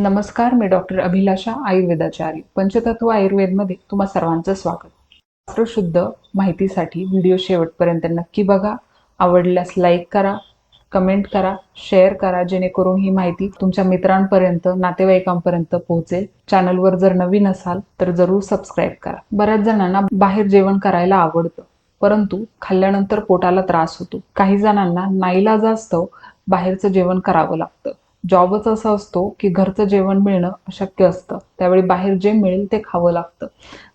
नमस्कार मी डॉक्टर अभिलाषा आयुर्वेदाचार्य पंचतत्व आयुर्वेदमध्ये तुम्हा सर्वांचं स्वागत. शास्त्रशुद्ध माहितीसाठी व्हिडिओ शेवटपर्यंत नक्की बघा. आवडल्यास लाईक करा कमेंट करा शेअर करा जेणेकरून ही माहिती तुमच्या मित्रांपर्यंत नातेवाईकांपर्यंत पोहोचेल. चॅनलवर जर नवीन असाल तर जरूर सबस्क्राईब करा. बऱ्याच जणांना बाहेर जेवण करायला आवडतं परंतु खाल्ल्यानंतर पोटाला त्रास होतो. काही जणांना नाईलाजास्तव बाहेरचं जेवण करावं लागतं. जॉबच असा असतो की घरचं जेवण मिळणं अशक्य असतं. त्यावेळी बाहेर जे मिळेल ते खावं लागतं.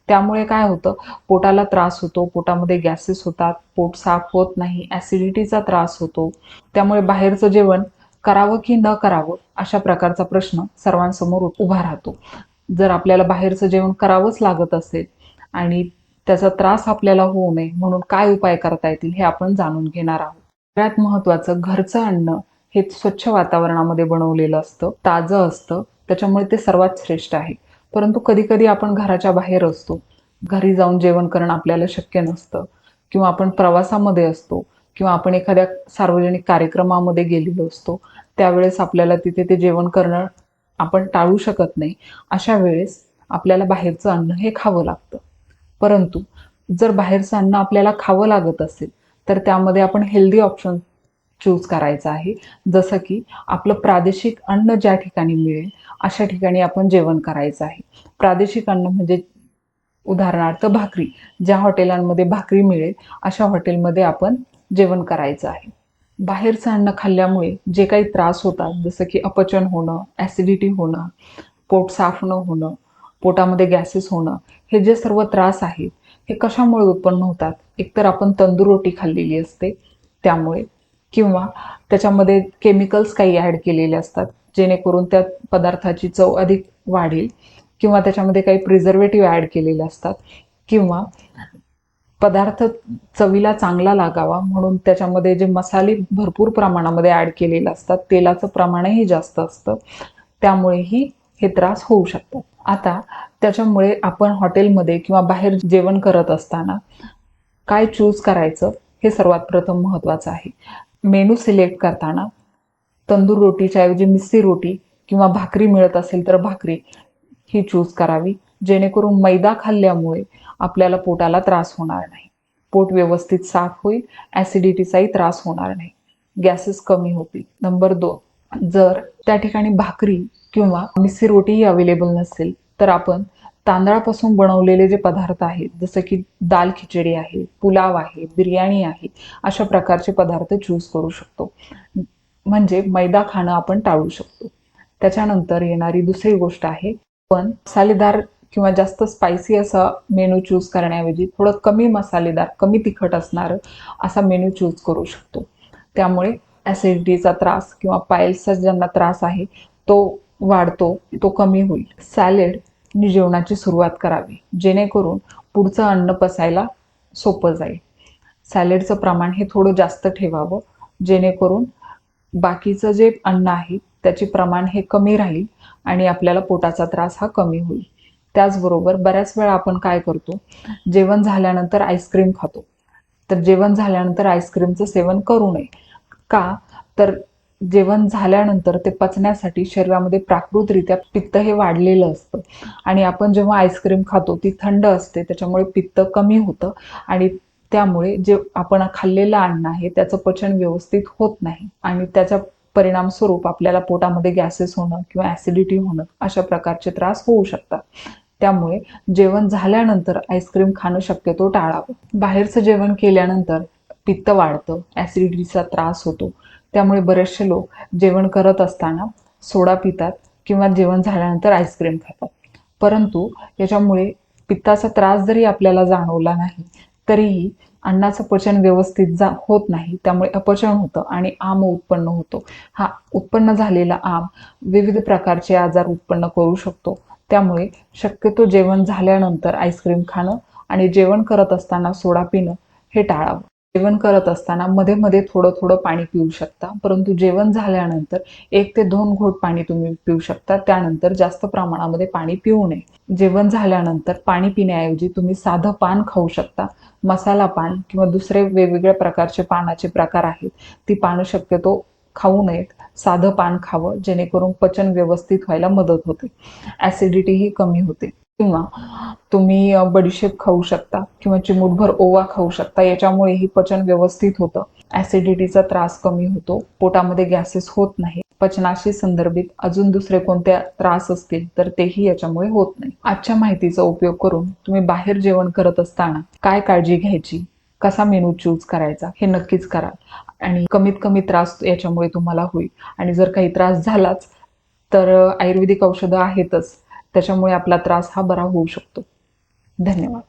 त्यामुळे काय होतं? पोटाला त्रास होतो पोटामध्ये गॅसेस होतात पोट साफ होत नाही ॲसिडिटीचा त्रास होतो. त्यामुळे बाहेरचं जेवण करावं की न करावं अशा प्रकारचा प्रश्न सर्वांसमोर उभा राहतो. जर आपल्याला बाहेरचं जेवण करावंच लागत असेल आणि त्याचा त्रास आपल्याला होऊ नये म्हणून काय उपाय करता येतील हे आपण जाणून घेणार आहोत. सगळ्यात महत्त्वाचं घरचं अन्न हे स्वच्छ वातावरणामध्ये बनवलेलं असतं ताजं असतं त्याच्यामुळे ते सर्वात श्रेष्ठ आहे. परंतु कधी कधी आपण घराच्या बाहेर असतो घरी जाऊन जेवण करणं आपल्याला शक्य नसतं किंवा आपण प्रवासामध्ये असतो किंवा आपण एखाद्या सार्वजनिक कार्यक्रमामध्ये गेलेलो असतो त्यावेळेस आपल्याला तिथे ते जेवण करणं आपण टाळू शकत नाही. अशा वेळेस आपल्याला बाहेरचं अन्न हे खावं लागतं. परंतु जर बाहेरचं अन्न आपल्याला खावं लागत असेल तर त्यामध्ये आपण हेल्दी ऑप्शन चूज करायचं आहे. जसं की आपलं प्रादेशिक अन्न ज्या ठिकाणी मिळेल अशा ठिकाणी आपण जेवण करायचं आहे. प्रादेशिक अन्न म्हणजे उदाहरणार्थ भाकरी. ज्या हॉटेलांमध्ये भाकरी मिळेल अशा हॉटेलमध्ये आपण जेवण करायचं आहे. बाहेरचं अन्न खाल्ल्यामुळे जे काही त्रास होतात जसं की अपचन होणं ॲसिडिटी होणं पोट साफ न होणं पोटामध्ये गॅसेस होणं हे जे सर्व त्रास आहेत हे कशामुळे उत्पन्न होतात? एकतर आपण तंदूर रोटी खाल्लेली असते त्यामुळे किंवा त्याच्यामध्ये केमिकल्स काही ॲड केलेले असतात जेणेकरून त्या पदार्थाची चव अधिक वाढेल किंवा त्याच्यामध्ये काही प्रिझर्वेटिव्ह ॲड केलेले असतात किंवा पदार्थ चवीला चांगला लागावा म्हणून त्याच्यामध्ये जे मसाले भरपूर प्रमाणामध्ये ॲड केलेले असतात तेलाचं प्रमाणही जास्त असतं त्यामुळेही हे त्रास होऊ शकतात. आता त्याच्यामुळे आपण हॉटेलमध्ये किंवा बाहेर जेवण करत असताना काय चूज करायचं हे सर्वात प्रथम महत्त्वाचं आहे. मेनू सिलेक्ट करताना तंदूर रोटीच्या ऐवजी मिस्सी रोटी किंवा भाकरी मिळत असेल तर भाकरी ही चूज करावी. जेणेकरून मैदा खाल्ल्यामुळे आपल्याला पोटाला त्रास होणार नाही. पोट व्यवस्थित साफ होईल ॲसिडिटीचाही त्रास होणार नाही. गॅसेस कमी होतील. नंबर दोन जर त्या ठिकाणी भाकरी किंवा मिस्सी रोटीही अवेलेबल नसेल तर आपण तांदळापासून बनवलेले जे पदार्थ आहेत जसं की दाल खिचडी आहे पुलाव आहे बिर्याणी आहे अशा प्रकारचे पदार्थ चूज करू शकतो. म्हणजे मैदा खाणं आपण टाळू शकतो. त्याच्यानंतर येणारी दुसरी गोष्ट आहे पण मसालेदार किंवा जास्त स्पायसी असा मेनू चूज करण्याऐवजी थोडं कमी मसालेदार कमी तिखट असणारं असा मेनू चूज करू शकतो. त्यामुळे ॲसिडिटीचा त्रास किंवा पायल्सचा ज्यांना त्रास आहे तो वाढतो तो कमी होईल. सॅलेड जेवणाची सुरुवात करावी जेणेकरून पुढचं अन्न पसायला सोपं जाईल. सॅलेडचं प्रमाण हे थोडं जास्त ठेवावं जेणेकरून बाकीचं जे अन्न आहे त्याचे प्रमाण हे कमी राहील आणि आपल्याला पोटाचा त्रास हा कमी होईल. त्याचबरोबर बऱ्याच वेळा आपण काय करतो जेवण झाल्यानंतर आईस्क्रीम खातो. तर जेवण झाल्यानंतर आईस्क्रीमचं सेवन करू नये. का? तर जेवण झाल्यानंतर ते पचण्यासाठी शरीरामध्ये प्राकृतरित्या पित्त हे वाढलेलं असतं. आणि आपण जेव्हा आईस्क्रीम खातो ती थंड असते त्याच्यामुळे पित्त कमी होतं. आणि त्यामुळे जे आपण खाल्लेलं अन्न आहे त्याचं पचन व्यवस्थित होत नाही. आणि त्याच्या परिणाम स्वरूप आपल्याला पोटामध्ये गॅसेस होणं किंवा ऍसिडिटी होणं अशा प्रकारचे त्रास होऊ शकतात. त्यामुळे जेवण झाल्यानंतर आईस्क्रीम खाणं शक्यतो टाळावं. बाहेरचं जेवण केल्यानंतर पित्त वाढतं ऍसिडिटीचा त्रास होतो. त्यामुळे बरेचसे लोक जेवण करत असताना सोडा पितात किंवा जेवण झाल्यानंतर आईस्क्रीम खातात. परंतु याच्यामुळे पित्ताचा त्रास जरी आपल्याला जाणवला नाही तरीही अन्नाचं पचन व्यवस्थित जा होत नाही. त्यामुळे अपचन होतं आणि आम उत्पन्न होतो. हा उत्पन्न झालेला आम विविध प्रकारचे आजार उत्पन्न करू शकतो. त्यामुळे शक्यतो जेवण झाल्यानंतर आईस्क्रीम खाणं आणि जेवण करत असताना सोडा पिणं हे टाळावं. जेवण करत असताना मध्ये मध्ये थोडं थोडं पाणी पिऊ शकता. परंतु जेवण झाल्यानंतर एक ते दोन घोट पाणी तुम्ही पिऊ शकता. त्यानंतर जास्त प्रमाणामध्ये पाणी पिऊ नये. जेवण झाल्यानंतर पाणी पिण्याऐवजी तुम्ही साधं पान खाऊ शकता. मसाला पान किंवा दुसरे वेगवेगळ्या प्रकारचे पानाचे प्रकार आहेत. ती पानं शक्यतो खाऊ नयेत. साधं पान खावं जेणेकरून पचन व्यवस्थित व्हायला मदत होते. ॲसिडिटीही कमी होते. किंवा तुम्ही बडीशेप खाऊ शकता किंवा चिमूटभर ओवा खाऊ शकता. याच्यामुळेही पचन व्यवस्थित होतं. ॲसिडिटीचा त्रास कमी होतो. पोटामध्ये गॅसेस होत नाही पचनाशी संदर्भित अजून दुसरे कोणते त्रास असतील तर तेही याच्यामुळे होत नाही. आजच्या माहितीचा उपयोग करून तुम्ही बाहेर जेवण करत असताना काय काळजी घ्यायची? कसा मेनू चूज करायचा? हे नक्कीच करा आणि कमीत कमी त्रास याच्यामुळे तुम्हाला होईल. आणि जर काही त्रास झालाच तर आयुर्वेदिक औषधं आहेतच. त्याच्यामुळे आपला त्रास हा बरा होऊ शकतो. धन्यवाद.